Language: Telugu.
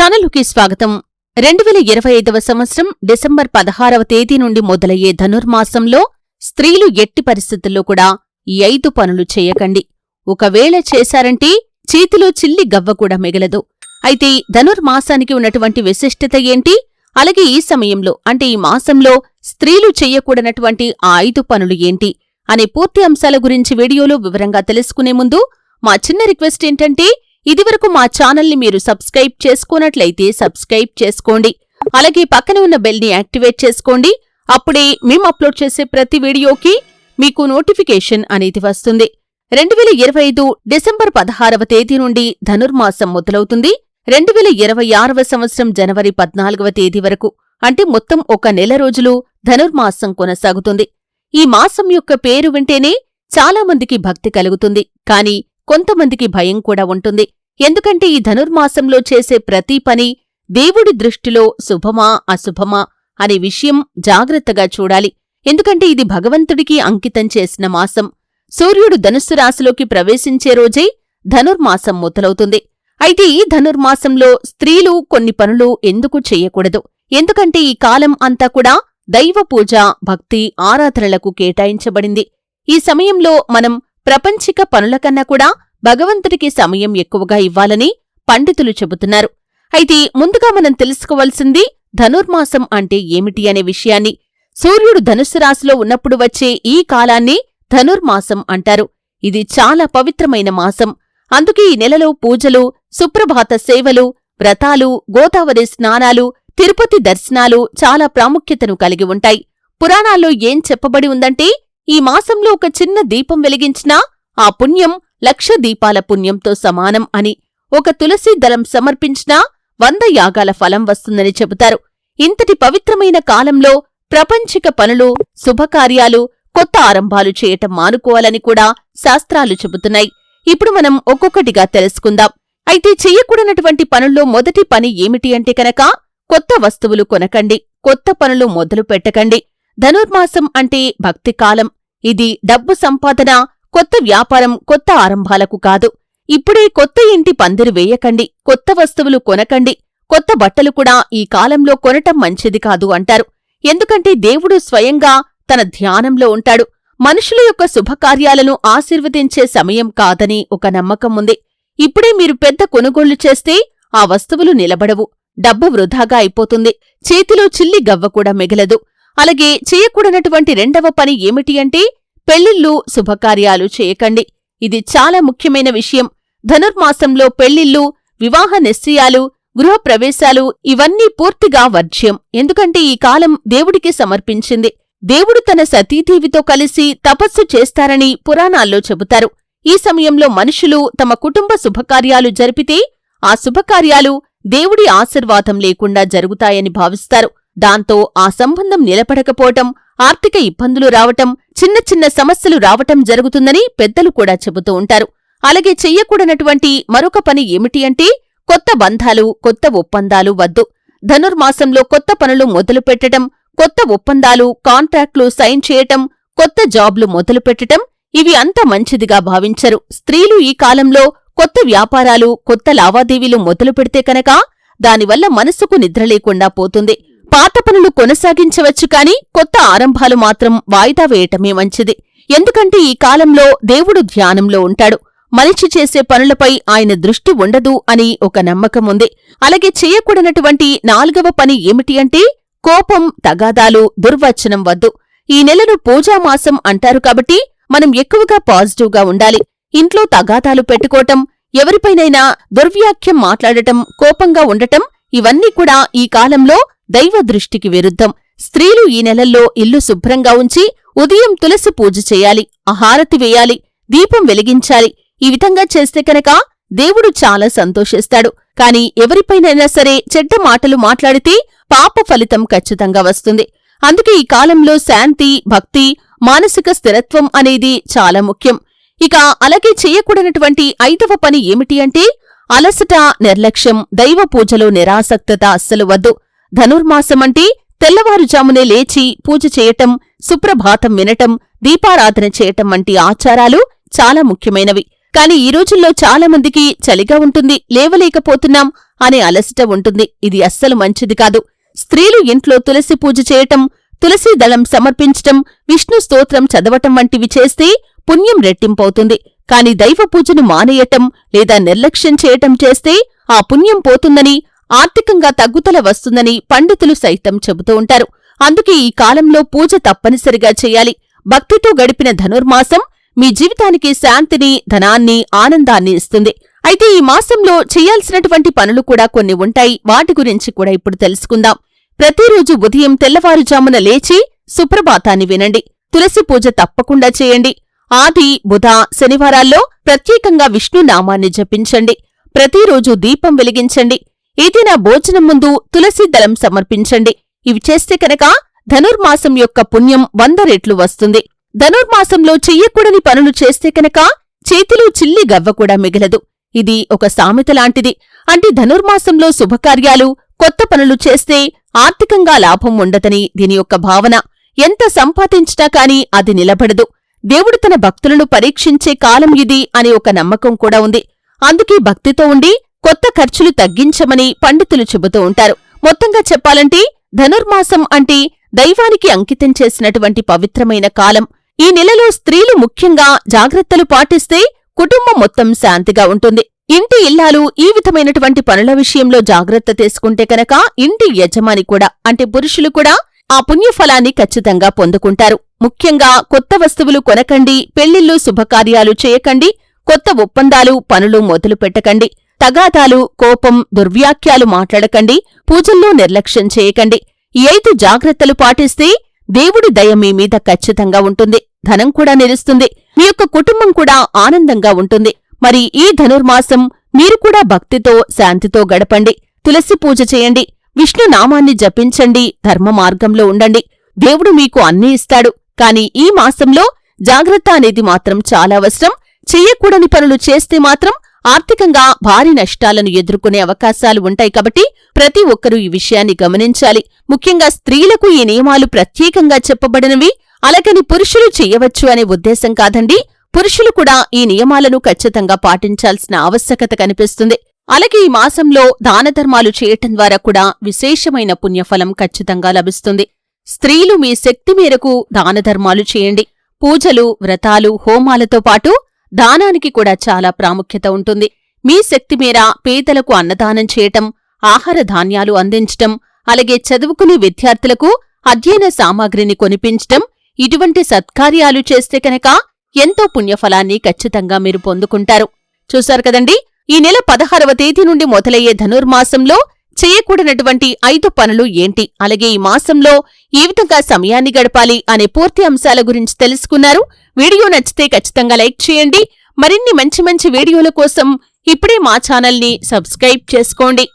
ఛానలుకి స్వాగతం. రెండు వేల ఇరవై ఐదవ సంవత్సరం డిసెంబర్ పదహారవ తేదీ నుండి మొదలయ్యే ధనుర్మాసంలో స్త్రీలు ఎట్టి పరిస్థితుల్లో కూడా ఈ ఐదు పనులు చేయకండి. ఒకవేళ చేశారంటే చేతిలో చిల్లి గవ్వ కూడా మిగలదు. అయితే ధనుర్మాసానికి ఉన్నటువంటి విశిష్టత ఏంటి? అలాగే ఈ సమయంలో అంటే ఈ మాసంలో స్త్రీలు చెయ్యకూడనటువంటి ఆ ఐదు పనులు ఏంటి? అనే పూర్తి అంశాల గురించి వీడియోలో వివరంగా తెలుసుకునే ముందు మా చిన్న రిక్వెస్ట్ ఏంటంటే ఇదివరకు మా ఛానల్ని మీరు సబ్స్క్రైబ్ చేసుకున్నట్లయితే సబ్స్క్రైబ్ చేసుకోండి. అలాగే పక్కన ఉన్న బెల్ని యాక్టివేట్ చేసుకోండి. అప్పుడే మేము అప్లోడ్ చేసే ప్రతి వీడియోకి మీకు నోటిఫికేషన్ అనేది వస్తుంది. రెండు వేల ఇరవై ఐదు డిసెంబర్ పదహారవ తేదీ నుండి ధనుర్మాసం మొదలవుతుంది. రెండు వేల ఇరవై ఆరవ సంవత్సరం జనవరి పద్నాలుగవ తేదీ వరకు అంటే మొత్తం ఒక నెల రోజులు ధనుర్మాసం కొనసాగుతుంది. ఈ మాసం యొక్క పేరు వింటేనే చాలా మందికి భక్తి కలుగుతుంది. కాని కొంతమందికి భయం కూడా ఉంటుంది. ఎందుకంటే ఈ ధనుర్మాసంలో చేసే ప్రతి పని దేవుడి దృష్టిలో శుభమా అశుభమా అనే విషయం జాగ్రత్తగా చూడాలి. ఎందుకంటే ఇది భగవంతుడికి అంకితం చేసిన మాసం. సూర్యుడు ధనుస్సు రాశిలోకి ప్రవేశించే రోజే ధనుర్మాసం మొదలవుతుంది. అయితే ఈ ధనుర్మాసంలో స్త్రీలు కొన్ని పనులు ఎందుకు చెయ్యకూడదు ఎందుకంటే ఈ కాలం అంతా కూడా దైవ పూజ భక్తి ఆరాధనలకు కేటాయించబడింది. ఈ సమయంలో మనం ప్రపంచిక పనుల కన్నా కూడా భగవంతుడికి సమయం ఎక్కువగా ఇవ్వాలని పండితులు చెబుతున్నారు. అయితే ముందుగా మనం తెలుసుకోవాల్సింది ధనుర్మాసం అంటే ఏమిటి అనే విషయాన్ని. సూర్యుడు ధనుస్సు రాశిలో ఉన్నప్పుడు వచ్చే ఈ కాలాన్ని ధనుర్మాసం అంటారు. ఇది చాలా పవిత్రమైన మాసం. అందుకే ఈ నెలలో పూజలు సుప్రభాత సేవలు వ్రతాలు గోదావరి స్నానాలు తిరుపతి దర్శనాలు చాలా ప్రాముఖ్యతను కలిగి ఉంటాయి. పురాణాల్లో ఏం చెప్పబడి ఉందంటే ఈ మాసంలో ఒక చిన్న దీపం వెలిగించినా ఆ పుణ్యం లక్ష దీపాల పుణ్యంతో సమానం అని ఒక తులసి దళం సమర్పించినా వంద యాగాల ఫలం వస్తుందని చెబుతారు. ఇంతటి పవిత్రమైన కాలంలో ప్రపంచిక పనులు శుభకార్యాలు కొత్త ఆరంభాలు చేయటం మానుకోవాలని కూడా శాస్త్రాలు చెబుతున్నాయి. ఇప్పుడు మనం ఒక్కొక్కటిగా తెలుసుకుందాం. అయితే చెయ్యకూడనటువంటి పనుల్లో మొదటి పని ఏమిటి అంటే కనుక కొత్త వస్తువులు కొనకండి. కొత్త పనులు మొదలు పెట్టకండి. ధనుర్మాసం అంటే భక్తి కాలం. ఇది డబ్బు సంపాదన కొత్త వ్యాపారం కొత్త ఆరంభాలకు కాదు. ఇప్పుడే కొత్త ఇంటి పందిరి వేయకండి కొత్త వస్తువులు కొనకండి కొత్త బట్టలు కూడా ఈ కాలంలో కొనటం మంచిది కాదు అంటారు. ఎందుకంటే దేవుడు స్వయంగా తన ధ్యానంలో ఉంటాడు. మనుషుల యొక్క శుభకార్యాలను ఆశీర్వదించే సమయం కాదని ఒక నమ్మకం ఉంది. ఇప్పుడే మీరు పెద్ద కొనుగోళ్ళు చేస్తే ఆ వస్తువులు నిలబడవు డబ్బు వృధాగా అయిపోతుంది. చేతిలో చిల్లి గవ్వ కూడా మిగలదు. అలాగే చేయకూడనటువంటి రెండవ పని ఏమిటి అంటే పెళ్ళిళ్ళు శుభకార్యాలు చేయకండి. ఇది చాలా ముఖ్యమైన విషయం. ధనుర్మాసంలో పెళ్ళిళ్ళు వివాహ నిశ్చయాలు గృహప్రవేశాలు ఇవన్నీ పూర్తిగా వర్జ్యం. ఎందుకంటే ఈ కాలం దేవుడికి సమర్పించింది. దేవుడు తన సతీదేవితో కలిసి తపస్సు చేస్తారని పురాణాల్లో చెబుతారు. ఈ సమయంలో మనుషులు తమ కుటుంబ శుభకార్యాలు జరిపితే ఆ శుభకార్యాలు దేవుడి ఆశీర్వాదం లేకుండా జరుగుతాయని భావిస్తారు. దాంతో ఆ సంబంధం నిలబడకపోవటం ఆర్థిక ఇబ్బందులు రావటం చిన్న చిన్న సమస్యలు రావటం జరుగుతుందని పెద్దలు కూడా చెబుతూ ఉంటారు. అలాగే చెయ్యకూడనటువంటి మరొక పని ఏమిటి అంటే కొత్త బంధాలు కొత్త ఒప్పందాలు వద్దు. ధనుర్మాసంలో కొత్త పనులు మొదలు పెట్టటం కొత్త ఒప్పందాలు కాంట్రాక్ట్లు సైన్ చేయటం కొత్త జాబ్లు మొదలు పెట్టటం ఇవి అంత మంచిదిగా భావించరు. స్త్రీలు ఈ కాలంలో కొత్త వ్యాపారాలు కొత్త లావాదేవీలు మొదలు పెడితే కనుక దానివల్ల మనసుకు నిద్ర లేకుండా పోతుంది. పాత పనులు కొనసాగించవచ్చు కాని కొత్త ఆరంభాలు మాత్రం వాయిదా వేయటమే మంచిది. ఎందుకంటే ఈ కాలంలో దేవుడు ధ్యానంలో ఉంటాడు. మనిషి చేసే పనులపై ఆయన దృష్టి ఉండదు అని ఒక నమ్మకం ఉంది. అలాగే చేయకూడనటువంటి నాలుగవ పని ఏమిటి అంటే కోపం తగాదాలు దుర్వచనం వద్దు. ఈ నెలను పూజామాసం అంటారు కాబట్టి మనం ఎక్కువగా పాజిటివ్గా ఉండాలి. ఇంట్లో తగాదాలు పెట్టుకోవటం ఎవరిపైనైనా దుర్వ్యాఖ్యం మాట్లాడటం కోపంగా ఉండటం ఇవన్నీ కూడా ఈ కాలంలో దైవ దృష్టికి విరుద్ధం. స్త్రీలు ఈ నెలల్లో ఇల్లు శుభ్రంగా ఉంచి ఉదయం తులసి పూజ చేయాలి ఆహారతి వేయాలి దీపం వెలిగించాలి. ఈ విధంగా చేస్తే కనుక దేవుడు చాలా సంతోషిస్తాడు. కాని ఎవరిపైనైనా సరే చెడ్డ మాటలు మాట్లాడితే పాప ఫలితం ఖచ్చితంగా వస్తుంది. అందుకే ఈ కాలంలో శాంతి భక్తి మానసిక స్థిరత్వం అనేది చాలా ముఖ్యం. ఇక అలాగే చేయకూడనటువంటి ఐదవ పని ఏమిటి అంటే అలసట నిర్లక్ష్యం దైవ పూజలో నిరాసక్తత అస్సలు వద్దు. ధనుర్మాసమంటే తెల్లవారుజామునే లేచి పూజ చేయటం సుప్రభాతం వినటం దీపారాధన చేయటం వంటి ఆచారాలు చాలా ముఖ్యమైనవి. కాని ఈ రోజుల్లో చాలా మందికి చలిగా ఉంటుంది లేవలేకపోతున్నాం అనే అలసట ఉంటుంది. ఇది అస్సలు మంచిది కాదు. స్త్రీలు ఇంట్లో తులసి పూజ చేయటం తులసి దళం సమర్పించటం విష్ణు స్తోత్రం చదవటం వంటివి చేస్తే పుణ్యం రెట్టింపవుతుంది. కాని దైవ పూజను మానేయటం లేదా నిర్లక్ష్యం చేయటం చేస్తే ఆ పుణ్యం పోతుందని ఆర్థికంగా తగ్గుతల వస్తుందని పండితులు సైతం చెబుతూ ఉంటారు. అందుకే ఈ కాలంలో పూజ తప్పనిసరిగా చేయాలి. భక్తితో గడిపిన ధనుర్మాసం మీ జీవితానికి శాంతిని ధనాన్ని ఆనందాన్ని ఇస్తుంది. అయితే ఈ మాసంలో చేయాల్సినటువంటి పనులు కూడా కొన్ని ఉంటాయి. వాటి గురించి కూడా ఇప్పుడు తెలుసుకుందాం. ప్రతిరోజు ఉదయం తెల్లవారుజామున లేచి సుప్రభాతాన్ని వినండి. తులసి పూజ తప్పకుండా చేయండి. ఆది బుధ శనివారాల్లో ప్రత్యేకంగా విష్ణునామాన్ని జపించండి. ప్రతిరోజు దీపం వెలిగించండి. ఏదైనా భోజనం ముందు తులసి దళం సమర్పించండి. ఇవి చేస్తే కనుక ధనుర్మాసం యొక్క పుణ్యం వంద రెట్లు వస్తుంది. ధనుర్మాసంలో చెయ్యకూడని పనులు చేస్తే కనుక చేతిలో చిల్లి గవ్వ కూడా మిగలదు. ఇది ఒక సామెత లాంటిది. అంటే ధనుర్మాసంలో శుభకార్యాలు కొత్త పనులు చేస్తే ఆర్థికంగా లాభం ఉండదని దీని యొక్క భావన. ఎంత సంపాదించినా కాని అది నిలబడదు. దేవుడు తన భక్తులను పరీక్షించే కాలం ఇది అనే ఒక నమ్మకం కూడా ఉంది. అందుకే భక్తితో ఉండి కొత్త ఖర్చులు తగ్గించమని పండితులు చెబుతూ ఉంటారు. మొత్తంగా చెప్పాలంటే ధనుర్మాసం అంటే దైవానికి అంకితం చేసినటువంటి పవిత్రమైన కాలం. ఈ నెలలో స్త్రీలు ముఖ్యంగా జాగ్రత్తలు పాటిస్తే కుటుంబం మొత్తం శాంతిగా ఉంటుంది. ఇంటి ఇల్లాలు ఈ విధమైనటువంటి పనుల విషయంలో జాగ్రత్త తీసుకుంటే కనుక ఇంటి యజమాని కూడా అంటే పురుషులు కూడా ఆ పుణ్యఫలాన్ని ఖచ్చితంగా పొందుకుంటారు. ముఖ్యంగా కొత్త వస్తువులు కొనకండి పెళ్ళిళ్ళు శుభకార్యాలు చేయకండి కొత్త ఒప్పందాలు పనులు మొదలు పెట్టకండి తగాదాలు కోపం దుర్వ్యాఖ్యాలు మాట్లాడకండి పూజల్లో నిర్లక్ష్యం చేయకండి. ఈ ఐదు జాగ్రత్తలు పాటిస్తే దేవుడి దయ మీ మీద ఖచ్చితంగా ఉంటుంది. ధనం కూడా నిలుస్తుంది. మీ యొక్క కుటుంబం కూడా ఆనందంగా ఉంటుంది. మరి ఈ ధనుర్మాసం మీరు కూడా భక్తితో శాంతితో గడపండి. తులసి పూజ చేయండి. విష్ణు నామాన్ని జపించండి. ధర్మ మార్గంలో ఉండండి. దేవుడు మీకు అన్నీ ఇస్తాడు. కాని ఈ మాసంలో జాగ్రత్త అనేది మాత్రం చాలా అవసరం. చెయ్యకూడని పనులు చేస్తే మాత్రం ఆర్థికంగా భారీ నష్టాలను ఎదుర్కొనే అవకాశాలు ఉంటాయి కాబట్టి ప్రతి ఒక్కరూ ఈ విషయాన్ని గమనించాలి. ముఖ్యంగా స్త్రీలకు ఈ నియమాలు ప్రత్యేకంగా చెప్పబడినవి. అలాగని పురుషులు చెయ్యవచ్చు అనే ఉద్దేశం కాదండి. పురుషులు కూడా ఈ నియమాలను ఖచ్చితంగా పాటించాల్సిన ఆవశ్యకత కనిపిస్తుంది. అలాగే ఈ మాసంలో దానధర్మాలు చేయటం ద్వారా కూడా విశేషమైన పుణ్యఫలం ఖచ్చితంగా లభిస్తుంది. స్త్రీలు మీ శక్తి మేరకు దానధర్మాలు చేయండి. పూజలు వ్రతాలు హోమాలతో పాటు దానానికి కూడా చాలా ప్రాముఖ్యత ఉంటుంది. మీ శక్తి మేర పేదలకు అన్నదానం చేయటం ఆహార ధాన్యాలు అందించటం అలాగే చదువుకునే విద్యార్థులకు అధ్యయన సామాగ్రిని కొనిపించటం ఇటువంటి సత్కార్యాలు చేస్తే కనుక ఎంతో పుణ్యఫలాన్ని ఖచ్చితంగా మీరు పొందుకుంటారు. చూశారు కదండి? ఈ నెల పదహారవ తేదీ నుండి మొదలయ్యే ధనుర్మాసంలో చేయకూడనటువంటి ఐదు పనులు ఏంటి? అలాగే ఈ మాసంలో ఏ విధంగా సమయాన్ని గడపాలి అనే పూర్తి అంశాల గురించి తెలుసుకున్నారు. వీడియో నచ్చితే ఖచ్చితంగా లైక్ చేయండి. మరిన్ని మంచి మంచి వీడియోల కోసం ఇప్పుడే మా ఛానల్ని సబ్స్క్రైబ్ చేసుకోండి.